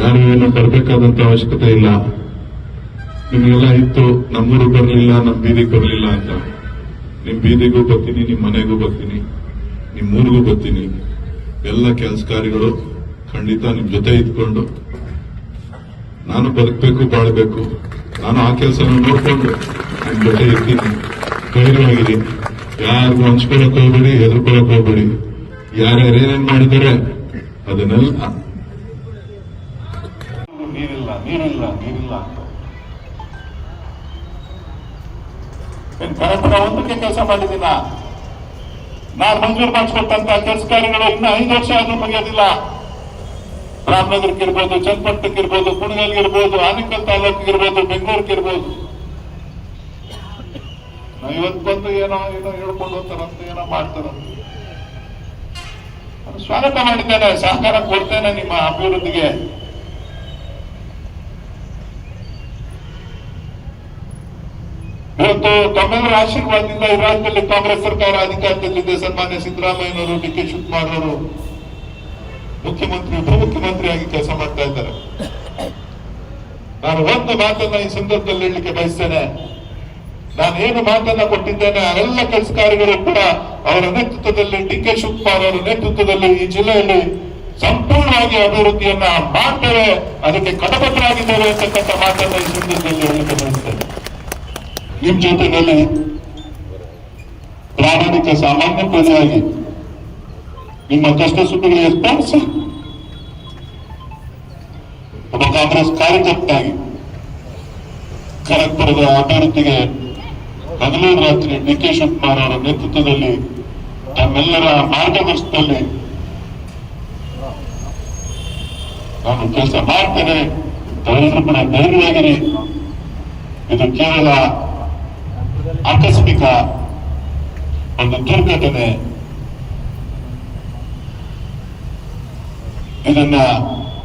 ಯಾರು ಏನು ಅವಶ್ಯಕತೆ ಇಲ್ಲ. ನಿಮಗೆಲ್ಲ ಇತ್ತು ನಮ್ಮೂರು ಬರಲಿಲ್ಲ ನಮ್ಮ ಬೀದಿಗೆ ಬರಲಿಲ್ಲ ಅಂತ. ನಿಮ್ ಬೀದಿಗೂ ಬರ್ತೀನಿ, ನಿಮ್ ಮನೆಗೂ ಬರ್ತೀನಿ, ನಿಮ್ ಊರಿಗೂ ಬರ್ತೀನಿ. ಎಲ್ಲ ಕೆಲಸಕಾರಿಗಳು ಖಂಡಿತ ನಿಮ್ ಜೊತೆ ಇದ್ಕೊಂಡು. ನಾನು ಬದುಕಬೇಕು, ಬಾಳ್ಬೇಕು. ನಾನು ಆ ಕೆಲಸನ ನೋಡ್ಕೊಂಡು ನಿಮ್ ಜೊತೆ ಇರ್ತೀನಿ. ಧೈರ್ಯವಾಗಿರಿ. ಯಾರಿಗೂ ಹಂಚ್ಕೊಳಕ್ ಹೋಗ್ಬೇಡಿ, ಹೆದರ್ಕೊಳಕ್ ಹೋಗ್ಬೇಡಿ. ಯಾರ್ಯಾರು ಏನೇನ್ ಮಾಡಿದ್ದಾರೆ, ಅದನ್ನೆಲ್ಲ ನೀರಿಲ್ಲ ನೀರಿಲ್ಲ ನೀರಿಲ್ಲ ಅಂತ. ಒಂದಕ್ಕೆ ಕೆಲಸ ಮಾಡಿದ್ದೀನ ನಾನು ಮಂಜೂರು ಮಾಡಿಸ್ಕೊಟ್ಟಂತ ಕೆಲಸ ಕಾರ್ಯಗಳು ಇನ್ನು ಐದು ವರ್ಷ ಆದ್ರೂ ಮುಗಿಯೋದಿಲ್ಲ. ರಾಮನಗರಕ್ಕೆ ಇರ್ಬೋದು ಚನ್ನಪಟ್ಟಣಕ್ಕೆ ಇರ್ಬೋದು ಕುಣಗಲ್ಗೆ ಇರ್ಬೋದು ಆನೇಕಲ್ ತಾಲೂಕಿಗೆ ಇರ್ಬೋದು ಬೆಂಗಳೂರಿಗೆ ಇರ್ಬೋದು ನಾವ್ ಇವತ್ತು ಬಂದು ಏನೋ ಏನೋ ಹೇಳ್ಕೊಂಡು ಹೋಗ್ತಾರಂತ, ಏನೋ ಮಾಡ್ತಾರಂತ. ಸ್ವಾಗತ ಮಾಡಿದ್ದೇನೆ ಸಹಕಾರ ಕೊಡ್ತೇನೆ ನಿಮ್ಮ ಅಭಿವೃದ್ಧಿಗೆ. ಇವತ್ತು ತಮ್ಮೆಲ್ಲರ ಆಶೀರ್ವಾದದಿಂದ ಈ ರಾಜ್ಯದಲ್ಲಿ ಕಾಂಗ್ರೆಸ್ ಸರ್ಕಾರ ಅಧಿಕಾರದಲ್ಲಿದೆ. ಸನ್ಮಾನ್ಯ ಸಿದ್ದರಾಮಯ್ಯನವರು, ಡಿ ಕೆ ಶಿವಕುಮಾರ್ ಅವರು ಮುಖ್ಯಮಂತ್ರಿ, ಉಪಮುಖ್ಯಮಂತ್ರಿಯಾಗಿ ಕೆಲಸ ಮಾಡ್ತಾ ಇದ್ದಾರೆ. ನಾನು ಒಂದು ಮಾತನ್ನ ಈ ಸಂದರ್ಭದಲ್ಲಿ ಹೇಳಲಿಕ್ಕೆ ಬಯಸ್ತೇನೆ. ನಾನು ಏನು ಮಾತನ್ನ ಕೊಟ್ಟಿದ್ದೇನೆ ಎಲ್ಲ ಕೆಲಸ ಕೂಡ ಅವರ ನೇತೃತ್ವದಲ್ಲಿ, ಡಿ ಕೆ ಶಿವಕುಮಾರ್ ಅವರ ನೇತೃತ್ವದಲ್ಲಿ ಈ ಜಿಲ್ಲೆಯಲ್ಲಿ ಸಂಪೂರ್ಣವಾಗಿ ಅಭಿವೃದ್ಧಿಯನ್ನ ಮಾಡ್ತೇವೆ ಅದಕ್ಕೆ ಕಟಬದ್ಧರಾಗಿದ್ದೇವೆ ಅಂತಕ್ಕಂಥ ಮಾತನ್ನ ಈ ಸಂದರ್ಭದಲ್ಲಿ ಹೇಳಲಿಕ್ಕೆ ಬಯಸ್ತೇನೆ. ನಿಮ್ ಜೊತೆನಲ್ಲಿ ಪ್ರಾಮಾಣಿಕ ಸಾಮಾನ್ಯ ಪ್ರಜೆಯಾಗಿ ನಿಮ್ಮ ಕಷ್ಟ ಸುಖಗಳಿಗೆ ಸ್ಪಂದಿಸಿ ಒಬ್ಬ ಕಾಂಗ್ರೆಸ್ ಕಾರ್ಯಕರ್ತಾಗಿ ಖರಗ್ಪುರದ ಅಭಿವೃದ್ಧಿಗೆ ಹಗಲು ರಾತ್ರಿ ಡಿ ಕೆ ಶಿವಕುಮಾರ್ ಅವರ ನೇತೃತ್ವದಲ್ಲಿ ತಮ್ಮೆಲ್ಲರ ಮಾರ್ಗದರ್ಶನದಲ್ಲಿ ನಾನು ಕೆಲಸ ಮಾಡ್ತೇನೆ. ಧೈರ್ಯವಾಗಿರಿ. ಇದು ಕೇವಲ ಆಕಸ್ಮಿಕ ಒಂದು ದುರ್ಘಟನೆ. ಇದನ್ನ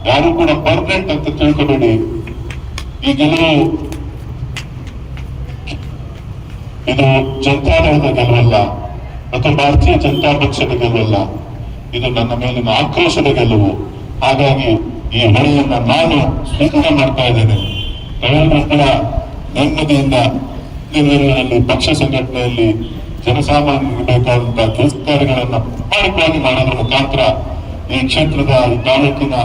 ಯಾರು ಕೂಡ ಪರ್ಮನೆಂಟ್ ಅಂತ ತಿಳ್ಕೊಬೇಡಿ. ಈ ಗೆಲುವು ಇದು ಜನತಾದಳದ ಗೆಲುವಲ್ಲ ಮತ್ತು ಭಾರತೀಯ ಜನತಾ ಪಕ್ಷದ ಗೆಲುವಲ್ಲ. ಇದು ನನ್ನ ಮೇಲಿನ ಆಕ್ರೋಶದ ಗೆಲುವು. ಹಾಗಾಗಿ ಈ ಹೊಳೆಯನ್ನ ನಾನು ಸ್ವೀಕಾರ ಮಾಡ್ತಾ ಇದ್ದೇನೆ. ತಾವೆಲ್ಲರೂ ಕೂಡ ನೆಮ್ಮದಿಯಿಂದ ನಿರ್ವಹಣೆಯಲ್ಲಿ ಪಕ್ಷ ಸಂಘಟನೆಯಲ್ಲಿ ಜನಸಾಮಾನ್ಯರಿಗೆ ಬೇಕಾದಂತಹ ಕೆಲಸ ಕಾರ್ಯಗಳನ್ನ ಪ್ರಾಮಾಣಿಕವಾಗಿ ಮಾಡೋದ್ರ ಮುಖಾಂತರ ಈ ಕ್ಷೇತ್ರದ ಈ ತಾಲೂಕಿನ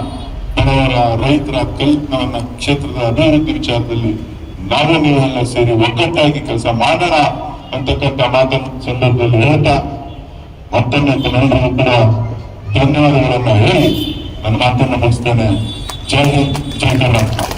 ಬಡವರ ರೈತರ ಕಲ್ಪನವನ್ನ ಕ್ಷೇತ್ರದ ಅಭಿವೃದ್ಧಿ ವಿಚಾರದಲ್ಲಿ ನಾವು ನೀವೆಲ್ಲ ಸೇರಿ ಒಗ್ಗಟ್ಟಾಗಿ ಕೆಲಸ ಮಾಡೋಣ ಅಂತಕ್ಕಂಥ ಮಾತನ್ನು ಸಂದರ್ಭದಲ್ಲಿ ಹೇಳ್ತಾ ಮತ್ತೊಮ್ಮೆ ತಮ್ಮೆಲ್ಲರಿಗೂ ಕೂಡ ಧನ್ಯವಾದಗಳನ್ನ ಹೇಳಿ ನನ್ನ ಮಾತನ್ನು ಮುಗಿಸ್ತೇನೆ. ಜೈ ಹಿಂದ್, ಜೈ ಕರ್ನಾಟಕ.